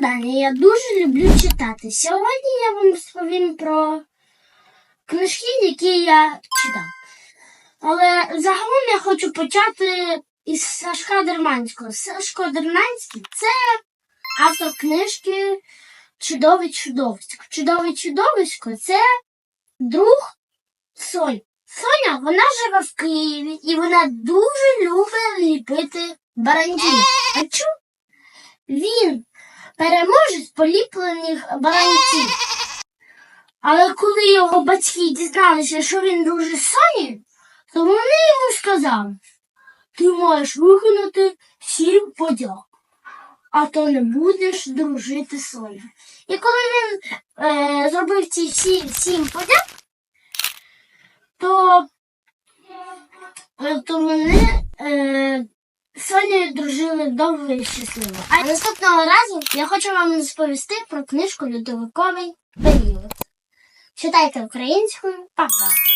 Даня, я дуже люблю читати. Сьогодні я вам розповім про книжки, які я читав. Але загалом я хочу почати із Сашка Дерманського. Сашко Дерманський це автор книжки Чудове чудовисько. Чудове чудовисько це друг Сонь. Соня, вона живе в Києві і вона дуже любить ліпити баранців. А чу? Він переможець поліплених баранців. Але коли його батьки дізналися, що він з Соні, то вони йому сказали, ти маєш виконати сім подяк, а то не будеш дружити з Сонею. І коли він е, зробив ці всі сім подяк, то, е, то вони Сонею довго і щасливо. А наступного разу я хочу вам розповісти про книжку Людовиковий період. Читайте українською, па-па!